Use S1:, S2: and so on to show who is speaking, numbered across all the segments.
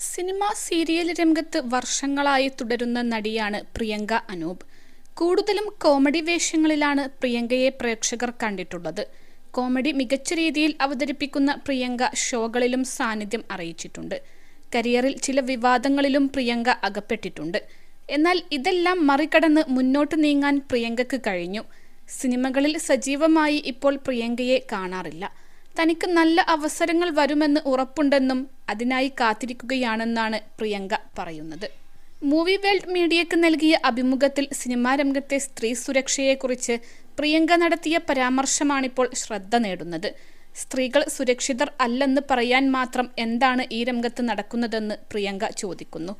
S1: Cinema serial രംഗത്ത് വർഷങ്ങളായി തുടരുന്ന നടിയാണ് പ്രിയങ്ക അനൂപ്. കൂടുതലും കോമഡി വേഷങ്ങളിലാണ് പ്രിയങ്കയെ പ്രേക്ഷകർ കണ്ടിട്ടുള്ളത്. കോമഡി മികച്ച രീതിയിൽ അവതരിപ്പിക്കുന്ന പ്രിയങ്ക ഷോകളിലും സാന്നിധ്യം അറിയിച്ചിട്ടുണ്ട്. കരിയറിൽ ചില വിവാദങ്ങളിലും പ്രിയങ്ക അകപ്പെട്ടിട്ടുണ്ട്. എന്നാൽ ഇതെല്ലാം മറികടന്ന് മുന്നോട്ട് നീങ്ങാൻ പ്രിയങ്കയ്ക്ക് കഴിഞ്ഞു. സിനിമകളിൽ സജീവമായി ഇപ്പോൾ പ്രിയങ്കയെ കാണാറില്ല. തനിക്ക് നല്ല അവസരങ്ങൾ വരുമെന്ന് ഉറപ്പുണ്ടെന്നും അതിനായി കാത്തിരിക്കുകയാണെന്നാണ് പ്രിയങ്ക പറയുന്നത്. മൂവി വേൾഡ് മീഡിയയ്ക്ക് നൽകിയ അഭിമുഖത്തിൽ സിനിമാ രംഗത്തെ സ്ത്രീ സുരക്ഷയെക്കുറിച്ച് പ്രിയങ്ക നടത്തിയ പരാമർശമാണിപ്പോൾ ശ്രദ്ധ നേടുന്നത്. സ്ത്രീകൾ സുരക്ഷിതർ അല്ലെന്ന് പറയാൻ മാത്രം എന്താണ് ഈ രംഗത്ത് നടക്കുന്നതെന്ന് പ്രിയങ്ക ചോദിക്കുന്നു.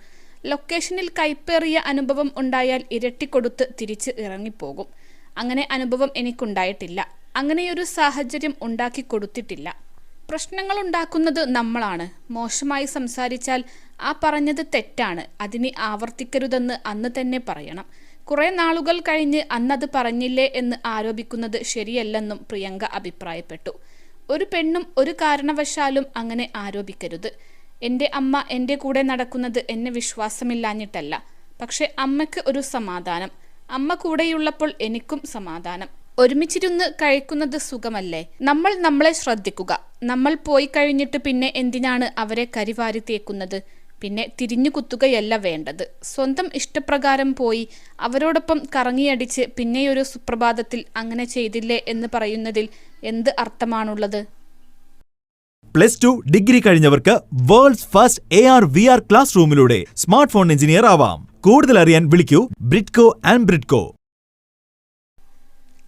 S1: ലൊക്കേഷനിൽ കൈപ്പേറിയ അനുഭവം ഉണ്ടായാൽ ഇരട്ടിക്കൊടുത്ത് തിരിച്ച് ഇറങ്ങിപ്പോകും. അങ്ങനെ അനുഭവം എനിക്കുണ്ടായിട്ടില്ല. അങ്ങനെയൊരു സാഹചര്യം ഉണ്ടാക്കി കൊടുത്തിട്ടില്ല. പ്രശ്നങ്ങൾ ഉണ്ടാക്കുന്നത് നമ്മളാണ്. മോശമായി സംസാരിച്ചാൽ ആ പറഞ്ഞത് തെറ്റാണ്. അതിനെ ആവർത്തിക്കരുതെന്ന് അന്ന് തന്നെ പറയണം. കുറെ നാളുകൾ കഴിഞ്ഞ് അന്നത് പറഞ്ഞില്ലേ എന്ന് ആരോപിക്കുന്നത് ശരിയല്ലെന്നും പ്രിയങ്ക അഭിപ്രായപ്പെട്ടു. ഒരു പെണ്ണും ഒരു കാരണവശാലും അങ്ങനെ ആരോപിക്കരുത്. എന്റെ അമ്മ എന്റെ കൂടെ നടക്കുന്നത് എന്നെ വിശ്വാസമില്ലാഞ്ഞിട്ടല്ല. പക്ഷെ അമ്മയ്ക്ക് ഒരു സമാധാനം. അമ്മ കൂടെയുള്ളപ്പോൾ എനിക്കും സമാധാനം. ഒരുമിച്ചിരുന്ന് കഴിക്കുന്നത് സുഖമല്ലേ? നമ്മൾ നമ്മളെ ശ്രദ്ധിക്കുക. നമ്മൾ പോയി കഴിഞ്ഞിട്ട് പിന്നെ എന്തിനാണ് അവരെ കരിവാരി തേക്കുന്നത്? പിന്നെ തിരിഞ്ഞു കുത്തുകയല്ല വേണ്ടത്. സ്വന്തം ഇഷ്ടപ്രകാരം പോയി അവരോടൊപ്പം കറങ്ങിയടിച്ച് പിന്നെയൊരു സുപ്രഭാതത്തിൽ അങ്ങനെ ചെയ്തില്ലേ എന്ന് പറയുന്നതിൽ എന്ത് അർത്ഥമാണുള്ളത്?
S2: Plus two degree കഴിഞ്ഞവർക്ക് world's first A R V R class റൂമിലൂടെ smart phone engineer ആവാം. കൂടുതൽ അറിയാൻ വിളിക്കൂ ബ്രിഡ്കോ ആൻഡ് ബ്രിഡ്കോ.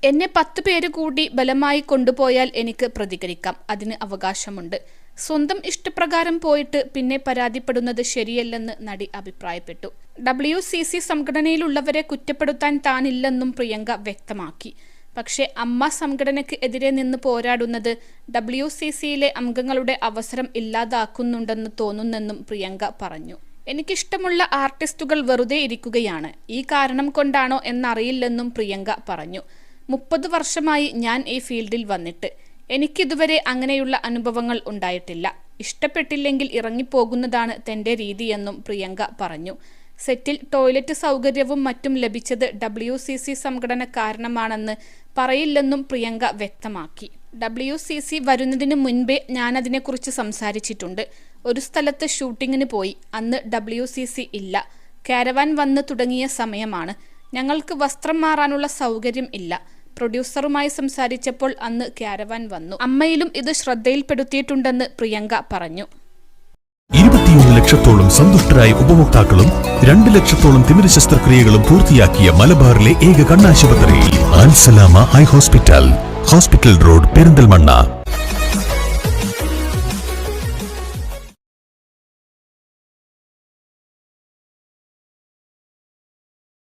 S1: എന്നെ പത്ത് പേര് കൂടി ബലമായി കൊണ്ടുപോയാൽ എനിക്ക് പ്രതികരിക്കാം. അതിന് അവകാശമുണ്ട്. സ്വന്തം ഇഷ്ടപ്രകാരം പോയിട്ട് പിന്നെ പരാതിപ്പെടുന്നത് ശരിയല്ലെന്ന് നടി അഭിപ്രായപ്പെട്ടു. ഡബ്ല്യു സി സി സംഘടനയിലുള്ളവരെ കുറ്റപ്പെടുത്താൻ താനില്ലെന്നും പ്രിയങ്ക വ്യക്തമാക്കി. പക്ഷേ അമ്മ സംഘടനയ്ക്ക് എതിരെ നിന്ന് പോരാടുന്നത് ഡബ്ല്യു സി സിയിലെ അംഗങ്ങളുടെ അവസരം ഇല്ലാതാക്കുന്നുണ്ടെന്ന് തോന്നുന്നെന്നും പ്രിയങ്ക പറഞ്ഞു. എനിക്കിഷ്ടമുള്ള ആർട്ടിസ്റ്റുകൾ വെറുതെ ഇരിക്കുകയാണ്. ഈ കാരണം കൊണ്ടാണോ എന്നറിയില്ലെന്നും പ്രിയങ്ക പറഞ്ഞു. മുപ്പത് വർഷമായി ഞാൻ ഈ ഫീൽഡിൽ വന്നിട്ട്. എനിക്കിതുവരെ അങ്ങനെയുള്ള അനുഭവങ്ങൾ ഉണ്ടായിട്ടില്ല. ഇഷ്ടപ്പെട്ടില്ലെങ്കിൽ ഇറങ്ങിപ്പോകുന്നതാണ് തന്റെ രീതിയെന്നും പ്രിയങ്ക പറഞ്ഞു. സെറ്റിൽ ടോയ്ലറ്റ് സൗകര്യവും മറ്റും ലഭിച്ചത് ഡബ്ല്യു സി സി സംഘടന കാരണമാണെന്ന് പറയില്ലെന്നും പ്രിയങ്ക വ്യക്തമാക്കി. ഡബ്ല്യു സി സി വരുന്നതിന് മുൻപേ ഞാനതിനെക്കുറിച്ച് സംസാരിച്ചിട്ടുണ്ട്. ഒരു സ്ഥലത്ത് ഷൂട്ടിങ്ങിന് പോയി. അന്ന് ഡബ്ല്യു സി സി ഇല്ല. കാരവാൻ വന്ന് തുടങ്ങിയ സമയമാണ്. ഞങ്ങൾക്ക് വസ്ത്രം മാറാനുള്ള സൗകര്യം ഇല്ല. പ്രൊഡ്യൂസറുമായി സംസാരിച്ചപ്പോൾ അന്ന് ക്യാരവാൻ വന്നു. അമ്മയിലും ഇത് ശ്രദ്ധയിൽപ്പെടുത്തിയിട്ടുണ്ടെന്ന് പ്രിയങ്ക പറഞ്ഞു.
S3: ഇരുപത്തിയൊന്ന് ലക്ഷത്തോളം സന്തുഷ്ടരായ ഉപഭോക്താക്കളും രണ്ട് ലക്ഷത്തോളം തിമിര ശസ്ത്രക്രിയകളും പൂർത്തിയാക്കിയ മലബാറിലെ ഏക കണ്ണാശുപത്രി ആൻസലാമ high hospital hospital road Perinthalmanna.